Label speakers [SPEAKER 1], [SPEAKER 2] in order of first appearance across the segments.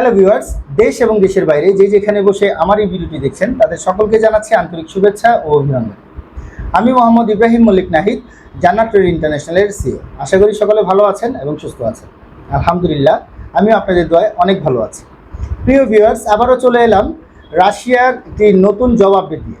[SPEAKER 1] Hello viewers দেশ এবং দেশের বাইরে যে যেখানে বসে আমার এই ভিডিওটি দেখছেন, তাদের সকলকে জানাচ্ছি আন্তরিক শুভেচ্ছা ও অভিনন্দন। আমি মোহাম্মদ ইব্রাহিম মল্লিক নাহিদ জানা ট্রেড ইন্টারন্যাশনালের সিও আশা করি সকলে ভালো আছেন এবং সুস্থ আছেন। আলহামদুলিল্লাহ, আমিও আপনাদের দোয়ায় অনেক ভালো আছি। প্রিয় ভিউয়ার্স আবারও চলে এলাম রাশিয়ার একটি নতুন জব আপডেট দিয়ে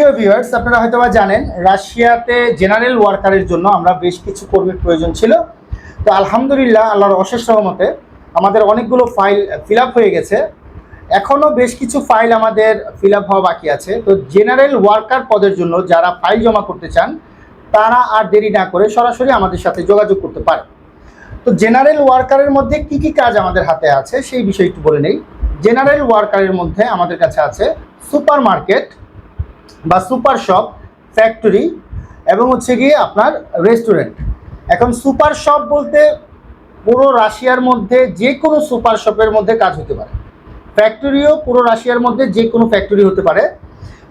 [SPEAKER 1] প্রিয় ভিউয়ার্স আপনারা হয়তো বা জানেন, রাশিয়াতে জেনারেল ওয়ার্কারের জন্য আমরা বেশ কিছু কর্মীর প্রয়োজন ছিল। তো আলহামদুলিল্লাহ, আল্লাহর অশেষ সহমতে আমাদের অনেকগুলো ফাইল ফিল হয়ে গেছে। এখনও বেশ কিছু ফাইল আমাদের ফিল হওয়া বাকি আছে। তো জেনারেল ওয়ার্কার পদের জন্য যারা ফাইল জমা করতে চান, তারা আর দেরি না করে সরাসরি আমাদের সাথে যোগাযোগ করতে পারে তো জেনারেল ওয়ার্কারের মধ্যে কি কি কাজ আমাদের হাতে আছে, সেই বিষয় একটু বলে নেই। জেনারেল ওয়ার্কারের মধ্যে আমাদের কাছে আছে সুপার মার্কেট বা সুপার শপ, ফ্যাক্টরি এবং হচ্ছে গিয়ে আপনার রেস্টুরেন্ট। এখন সুপার শপ বলতে পুরো রাশিয়ার মধ্যে যে কোনো সুপার শপের মধ্যে কাজ হতে পারে। ফ্যাক্টরিও পুরো রাশিয়ার মধ্যে যে কোনো ফ্যাক্টরি হতে পারে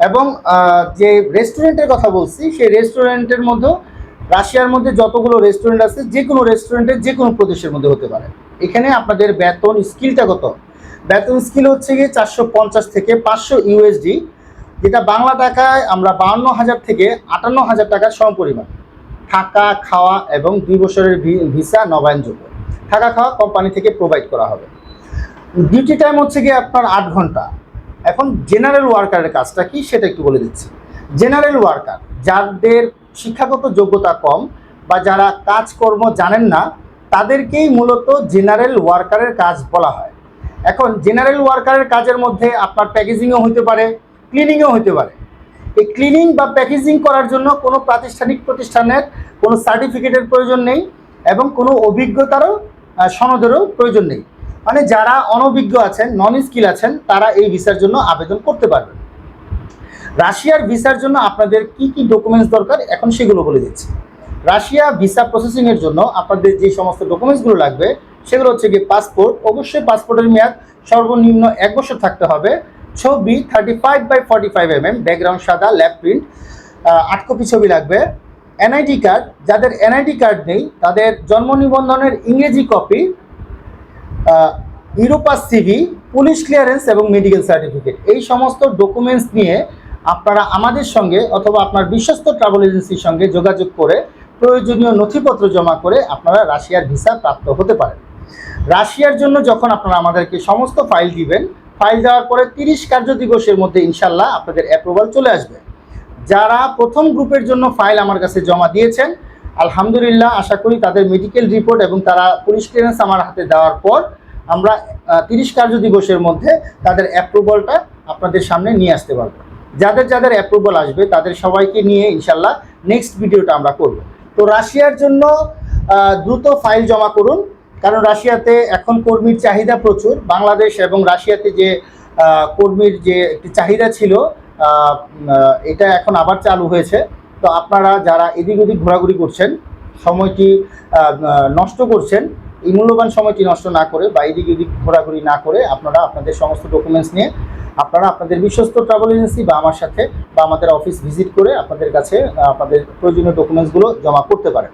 [SPEAKER 1] এবং যে রেস্টুরেন্টের কথা বলছি, সেই রেস্টুরেন্টের মধ্যেও রাশিয়ার মধ্যে যতগুলো রেস্টুরেন্ট আছে, যে কোনো রেস্টুরেন্টের যে কোনো প্রদেশের মধ্যে হতে পারে। এখানে আপনাদের বেতন স্কিলটা কত বেতন স্কিল হচ্ছে গিয়ে চারশো পঞ্চাশ থেকে পাঁচশো ইউএসডি যেটা বাংলা টাকায় আমরা বাউন্ন হাজার থেকে আটান্ন হাজার টাকার সমপরিমাণ। থাকা, খাওয়া এবং দুই বছরের ভিসা নবায়নযোগ্য। থাকা, খাওয়া কোম্পানি থেকে প্রোভাইড করা হবে। ডিউটি টাইম হচ্ছে গিয়ে আপনার আট ঘণ্টা। এখন জেনারেল ওয়ার্কারের কাজটা কি সেটা একটু বলে দিচ্ছি। জেনারেল ওয়ার্কার যাদের শিক্ষাগত যোগ্যতা কম বা যারা কাজকর্ম জানেন না, তাদেরকেই মূলত জেনারেল ওয়ার্কারের কাজ বলা হয়। এখন জেনারেল ওয়ার্কারের কাজের মধ্যে আপনার প্যাকেজিংও হতে পারে ক্লিনিংও হতে পারে। এই ক্লিনিং বা প্যাকেজিং করার জন্য কোনো প্রাতিষ্ঠানিক প্রতিষ্ঠানের কোনো সার্টিফিকেটের প্রয়োজন নেই এবং কোনো অভিজ্ঞতারও সনদেরও প্রয়োজন নেই। মানে যারা অনভিজ্ঞ আছেন নন স্কিল আছেন, তারা এই ভিসার জন্য আবেদন করতে পারবেন। রাশিয়ার ভিসার জন্য আপনাদের কি কি ডকুমেন্টস দরকার, এখন সেগুলো বলে দিচ্ছি। রাশিয়া ভিসা প্রসেসিংয়ের জন্য আপনাদের যে সমস্ত ডকুমেন্টসগুলো লাগবে, সেগুলো হচ্ছে গিয়ে পাসপোর্ট অবশ্যই পাসপোর্টের মেয়াদ সর্বনিম্ন এক বছর থাকতে হবে। ছবি thirty five by forty five M M background সাদা ল্যাব প্রিন্ট আট কপি ছবি লাগবে। এনআইডি কার্ড যাদের এনআইডি কার্ড নেই, তাদের জন্ম নিবন্ধনের ইংরেজি copy Europass CV police clearance এবং মেডিকেল সার্টিফিকেট এই সমস্ত ডকুমেন্টস নিয়ে আপনারা আমাদের সঙ্গে অথবা আপনার বিশ্বস্ত ট্রাভেল এজেন্সির সঙ্গে যোগাযোগ করে প্রয়োজনীয় নথিপত্র জমা করে আপনারা রাশিয়ার ভিসা প্রাপ্ত হতে পারেন। রাশিয়ার জন্য যখন আপনারা আমাদেরকে সমস্ত ফাইল দিবেন ফাইল দেওয়ার পরে তিরিশ কার্য দিবসের মধ্যে ইনশাল্লাহ আপনাদের অ্যাপ্রুভাল চলে আসবে। যারা প্রথম গ্রুপের জন্য ফাইল আমার কাছে জমা দিয়েছেন, আলহামদুলিল্লাহ আশা করি তাদের মেডিকেল রিপোর্ট এবং তারা পুলিশ ক্লিয়ারেন্স আমার হাতে দেওয়ার পর আমরা তিরিশ কার্য দিবসের মধ্যে তাদের অ্যাপ্রুভালটা আপনাদের সামনে নিয়ে আসতে পারব। যাদের যাদের অ্যাপ্রুভাল আসবে, তাদের সবাইকে নিয়ে ইনশাল্লাহ নেক্সট ভিডিওটা আমরা করব। তো রাশিয়ার জন্য দ্রুত ফাইল জমা করুন। কারণ রাশিয়াতে এখন কর্মীর চাহিদা প্রচুর। বাংলাদেশ এবং রাশিয়াতে যে কর্মীর যে একটি চাহিদা ছিল এটা এখন আবার চালু হয়েছে। তো আপনারা যারা এদিক ওদিক ঘোরাঘুরি করছেন, সময়টি নষ্ট করছেন, এই মূল্যবান সময়টি নষ্ট না করে বা এদিক ওদিক ঘোরাঘুরি না করে আপনারা আপনাদের সমস্ত ডকুমেন্টস নিয়ে আপনারা আপনাদের বিশ্বস্ত ট্রাভেল এজেন্সি বা আমার সাথে বা আমাদের অফিস ভিজিট করে আপনাদের কাছে আপনাদের প্রয়োজনীয় ডকুমেন্টসগুলো জমা করতে পারেন।